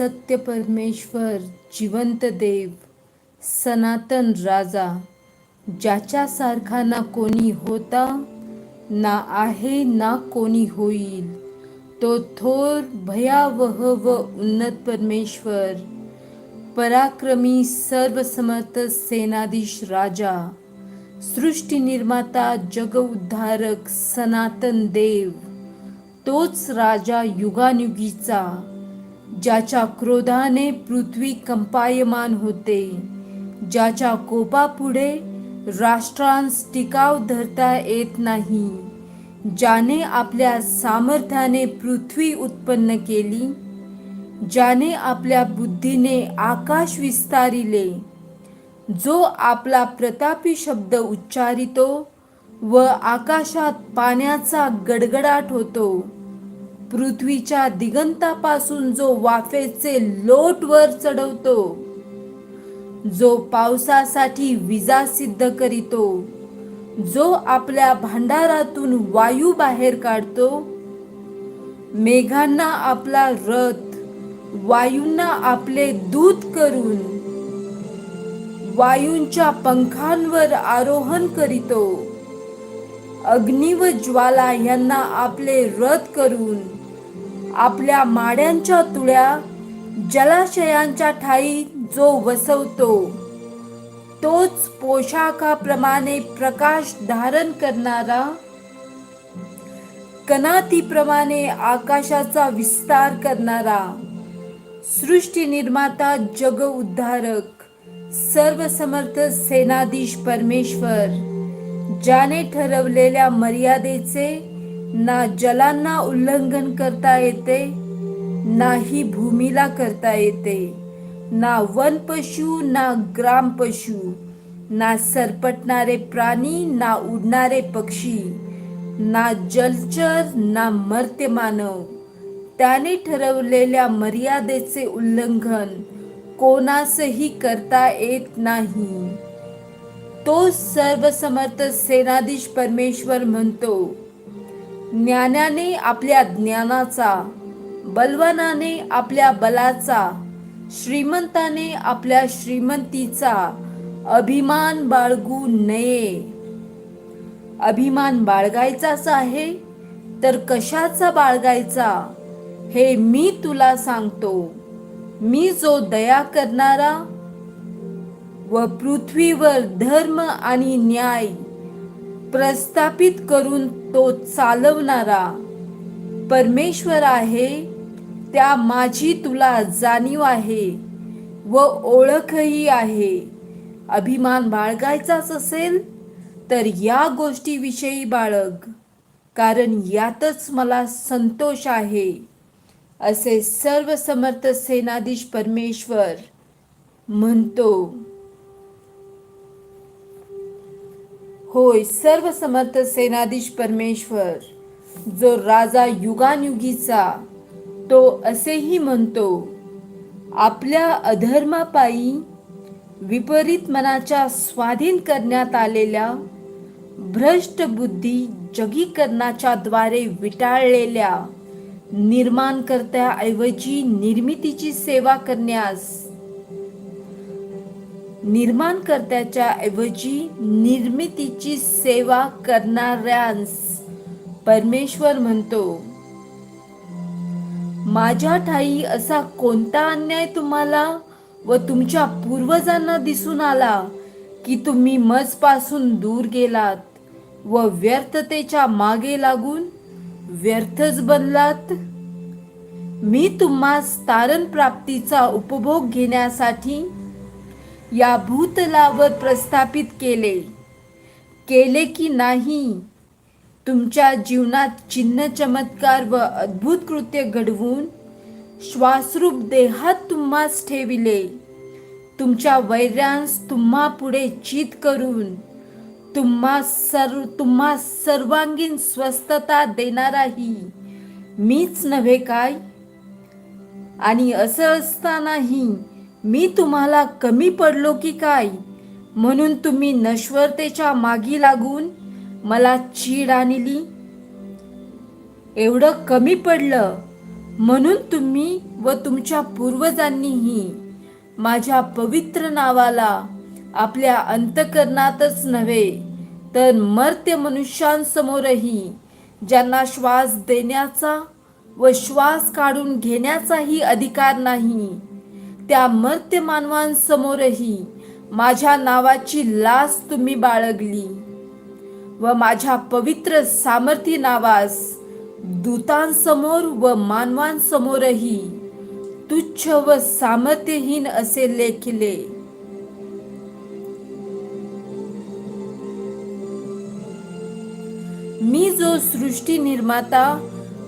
सत्य परमेश्वर जिवंत देव सनातन राजा ज्याच्यासारखा ना कोणी होता ना आहे ना कोणी होईल. तो थोर भयावह व उन्नत परमेश्वर पराक्रमी सर्वसमर्थ सेनाधीश राजा सृष्टी निर्माता जग उद्धारक सनातन देव तोच राजा युगानुगीचा ज्याच्या क्रोधाने पृथ्वी कंपायमान होते ज्याच्या कोपापुढे राष्ट्रांस टिकाव धरता येत नाही ज्याने आपल्या सामर्थ्याने पृथ्वी उत्पन्न केली ज्याने आपल्या बुद्धीने आकाश विस्तारिले जो आपला प्रतापी शब्द उच्चारितो व आकाशात पाण्याचा गडगडाट होतो. पृथ्वीच्या दिगंतापासून जो वाफेचे लोट वर चढवतो जो पावसासाठी विजा सिद्ध करीतो जो आपल्या भांडारातून वायू बाहेर काढतो मेघांना आपला रथ वायूंना आपले दूत करून वायूंच्या पंखांवर आरोहण करीतो अग्नी व ज्वाला यांना आपले रथ करून आपल्या माड्यांच्या तुळ्या जलाशयांच्या ठाई जो वसवतो तोच पोशाखाप्रमाणे प्रकाश धारण करणारा कनातीप्रमाणे आकाशाचा विस्तार करणारा सृष्टी निर्माता जग उद्धारक सर्वसमर्थ सेनाधीश परमेश्वर ज्याने ठरवलेल्या मर्यादेचे ना जलांना उल्लंघन करता येते नाही भूमीला करता येते. ना वन पशु ना ग्राम पशु ना सरपटणारे प्राणी ना उडणारे पक्षी ना जलचर ना मर्त्य मानव. त्याने ठरवलेल्या मर्यादेचे उल्लंघन कोणासही करता येत नाही. तो सर्वसमर्थ सेनाधीश परमेश्वर म्हणतो ज्ञानाने आपल्या ज्ञानाचा बलवानाने आपल्या बलाचा श्रीमंताने आपल्या श्रीमंतीचा अभिमान बाळगू नये. अभिमान बाळगायचाच आहे तर कशाचा बाळगायचा हे मी तुला सांगतो. मी जो दया करणारा व पृथ्वीवर धर्म आणि न्याय प्रस्थापित करून तो चालवणारा परमेश्वर आहे त्या माझी तुला जाणीव आहे व ओळखही आहे. अभिमान बाळगायचाच असेल तर या गोष्टीविषयी बाळग कारण यातच मला संतोष आहे असे सर्व समर्थ सेनाधीश परमेश्वर म्हणतो. होय सर्व समर्थ सेनाधीश परमेश्वर जो राजा युगानयुगीचा तो असेही म्हणतो आपल्या अधर्मापायी विपरीत मनाच्या स्वाधीन करण्यात आलेल्या भ्रष्ट बुद्धी जगीकरणाच्या द्वारे विटाळलेल्या निर्माणकर्त्याऐवजी निर्मितीची सेवा करण्यास निर्माणकर्त्याच्या ऐवजी निर्मितीची सेवा करणाऱ्यांस परमेश्वर म्हणतो माझ्या ठाई असा कोणता अन्याय तुम्हाला व तुमच्या पूर्वजांना दिसून आला की तुम्ही मजपासून दूर गेलात व व्यर्थतेच्या मागे लागून व्यर्थच बनलात? मी तुम्हास तारण प्राप्तीचा उपभोग घेण्यासाठी या भूतलावर प्रस्थापित केले. केले की नाही? तुमच्या जीवनात चिन्ह चमत्कार व अद्भुत कृत्य घडवून श्वासरूप देहात तुम्हास ठेविले. तुमच्या वैर्यांस तुम्हा पुढे चित करून तुम्हा सर्व तुम्हा सर्वांगीण स्वस्थता देणाराही मीच नव्हे काय? आणि असं असतानाही मी तुम्हाला कमी पडलो की काय? म्हणून तुम्ही नश्वरतेच्या मागी लागून मला चीड आणली. एवढं कमी पडलं. म्हणून तुम्ही व तुमच्या पूर्वजांनीही माझ्या पवित्र नावाला आपल्या अंतकरणातच नव्हे तर मर्त्य मनुष्यांसमोरही ज्यांना श्वास देण्याचा व श्वास काढून घेण्याचाही अधिकार नाही त्या मर्त्य मानवांसमोरही माझ्या नावाची लाच तुम्ही बाळगली व माझ्या पवित्र सामर्थ्य नावास दूतांसमोर व मानवांसमोरही तुच्छ व सामर्थ्यहीन असे लेखिले. मी जो सृष्टी निर्माता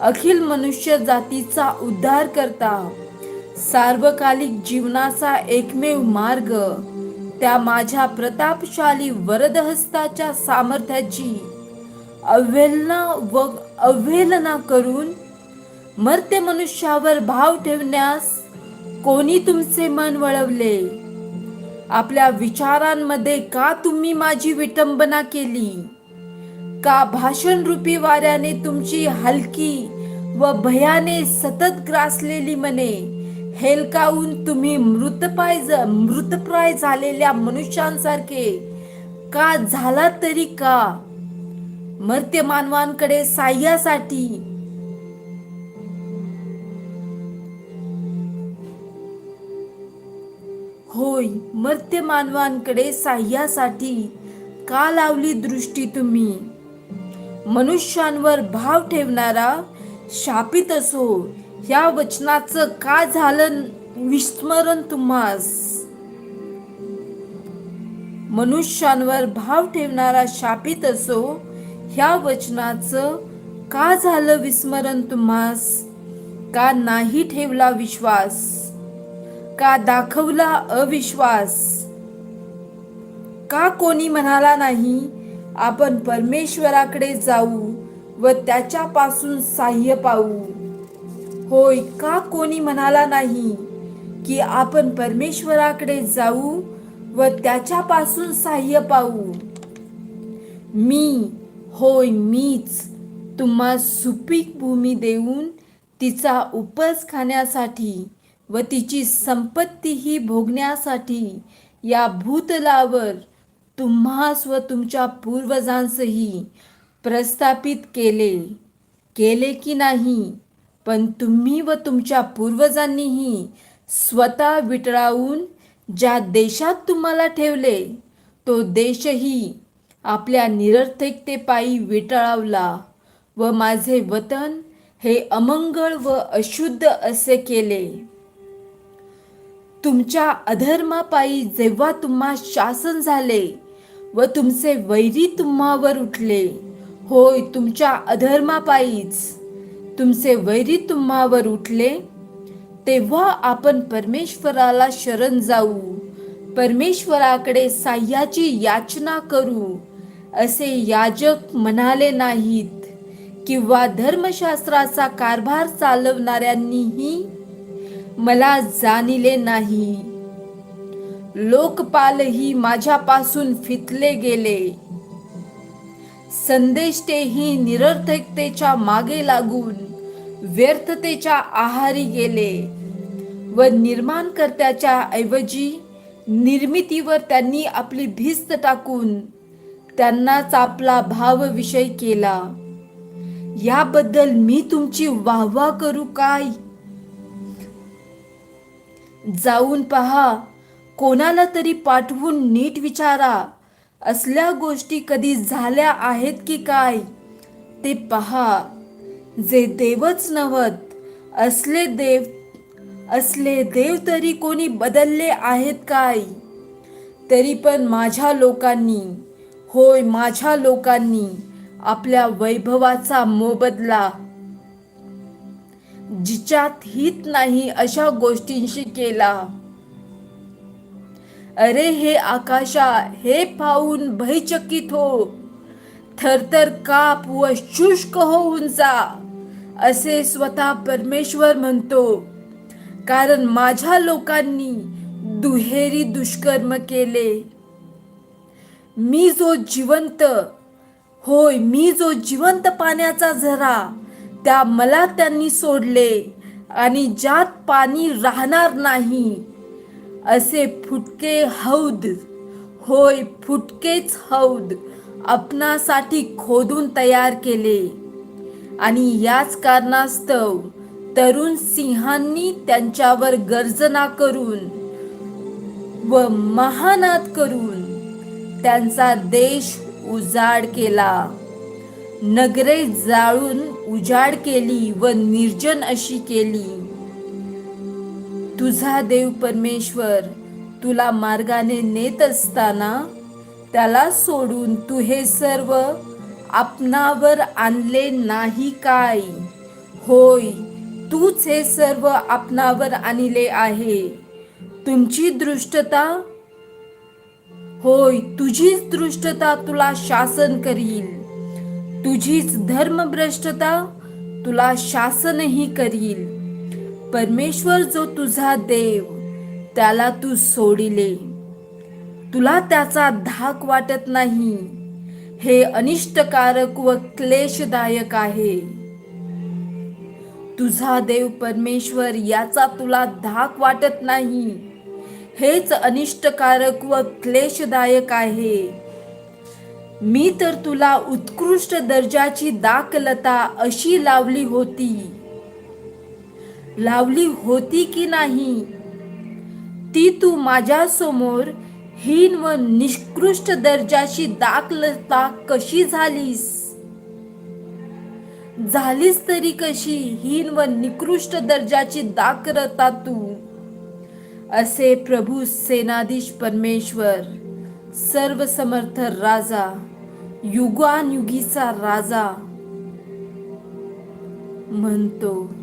अखिल मनुष्य जातीचा उद्धार करता सार्वकालिक जीवनाचा एकमेव मार्ग त्या माझ्या प्रतापशाली वरदहस्ताच्या सामर्थ्याची अवहेलना व अवहेलना करून मर्त्य मनुष्यावर भाव ठेवण्यास कोणी तुमचे मन वळवले? आपल्या विचारांमध्ये का तुम्ही माझी विटंबना केली? का भाषण रूपी वाऱ्याने तुमची हलकी व भयाने सतत ग्रासलेली मने हेलकावून तुम्ही मृतपाय मृतप्राय झालेल्या मनुष्यांसारखे. का झाला तरी का? मर्त्य मानवांकडे साह्यासाठी. होय मर्त्य मानवांकडे साह्यासाठी. का लावली दृष्टी तुम्ही? मनुष्यांवर भाव ठेवणारा शापित असो. ह्या वचनाचं का झालं विस्मरण तुम्हास? मनुष्यांवर भाव ठेवणारा शापित असो ह्या वचनाचं का झालं विस्मरण तुम्हास? का नाही ठेवला विश्वास? का दाखवला अविश्वास? का कोणी म्हणाला नाही आपण परमेश्वराकडे जाऊ व त्याच्यापासून साह्य पाहू होय का कोणी म्हणाला नाही की आपण परमेश्वराकडे जाऊ व त्याच्यापासून साह्य पाहू मी होय मीच तुम्हा सुपीक भूमी देऊन तिचा उपज खाण्यासाठी व तिची संपत्तीही भोगण्यासाठी या भूतलावर तुम्हास व तुमच्या पूर्वजांसही प्रस्थापित केले. केले की नाही? पण तुम्ही व तुमच्या पूर्वजांनीही स्वतः विटळावून ज्या देशात तुम्हाला ठेवले तो देशही आपल्या निरर्थकतेपायी विटळावला व माझे वतन हे अमंगळ व अशुद्ध असे केले. तुमच्या अधर्मापायी जेव्हा तुम्हा शासन झाले व तुमचे वैरी तुम्हावर उठले होय तुमच्या अधर्मापायीच. तुमचे वैरी तुम्हावर उठले तेव्हा आपण परमेश्वराला शरण जाऊ परमेश्वराकडे साह्याची याचना करू असे याजक म्हणाले नाहीत किंवा धर्मशास्त्राचा कारभार चालवणाऱ्यांनीही मला जाणिले नाही. लोकपालही माझ्यापासून फितले गेले. संदेशतेही निरर्थकतेच्या मागे लागून व्यर्थतेच्या आहारी गेले व निर्माणकर्त्याच्या ऐवजी निर्मितीवर त्यांनी आपली भिस्त टाकून त्यांनाच आपला भावविषय केला. याबद्दल मी तुमची वाहवा करू काय? जाऊन पहा कोणाला तरी पाठवून नीट विचारा असल्या गोष्टी कधी झाल्या आहेत की काय? ते पहा. जे देवच नवत असले देव असले देव तरी कोणी बदलले आहेत काय? तरी पण माझ्या लोकांनी होय माझ्या लोकांनी आपल्या वैभवाचा मोबदला जिच्यात हित नाही अशा गोष्टींशी केला. अरे हे आकाशा हे पाहून भयचकित हो. थरथर काप व शुष्क होऊन जा. असे स्वतः परमेश्वर म्हणतो. कारण माझ्या लोकांनी दुहेरी दुष्कर्म केले. मी जो जिवंत होय मी जो जिवंत पाण्याचा झरा त्या मला त्यांनी सोडले आणि ज्यात पाणी राहणार नाही असे फुटके हौद होय फुटकेच हौद आपणासाठी खोदून तयार केले. आणि याच कारणास्तव तरुण सिंहांनी त्यांच्यावर गर्जना करून व महानाद करून त्यांचा देश उजाड केला. नगरे जाळून उजाड केली व निर्जन अशी केली. तुझा देव परमेश्वर तुला मार्गाने नेत असताना त्याला सोडून तू हे सर्व आपणावर आणले नाही काय? होय तूच हे सर्व आपणावर आणले आहे. तुमची दृष्टता? होय तुझीच दृष्टता तुला शासन करील. तुझीच धर्मभ्रष्टता तुला शासनही करील. परमेश्वर जो तुझा देव त्याला तू सोडिले. तुला त्याचा धाक वाटत नाही. हे अनिष्टकारक व क्लेशदायक आहे. तुझा देव परमेश्वर याचा तुला धाक वाटत नाही. हेच अनिष्टकारक व क्लेशदायक आहे. मी तर तुला उत्कृष्ट दर्जाची दाखलता अशी लावली होती. लावली होती की नाही? ती तू माझ्यासमोर हीन व निकृष्ट दर्जाची दाखलता कशी झालीस? झालीस तरी कशी हीन व निकृष्ट दर्जाची दाखरता तू? असे प्रभू सेनाधीश परमेश्वर सर्व समर्थ राजा युगानुयुगीचा राजा म्हणतो.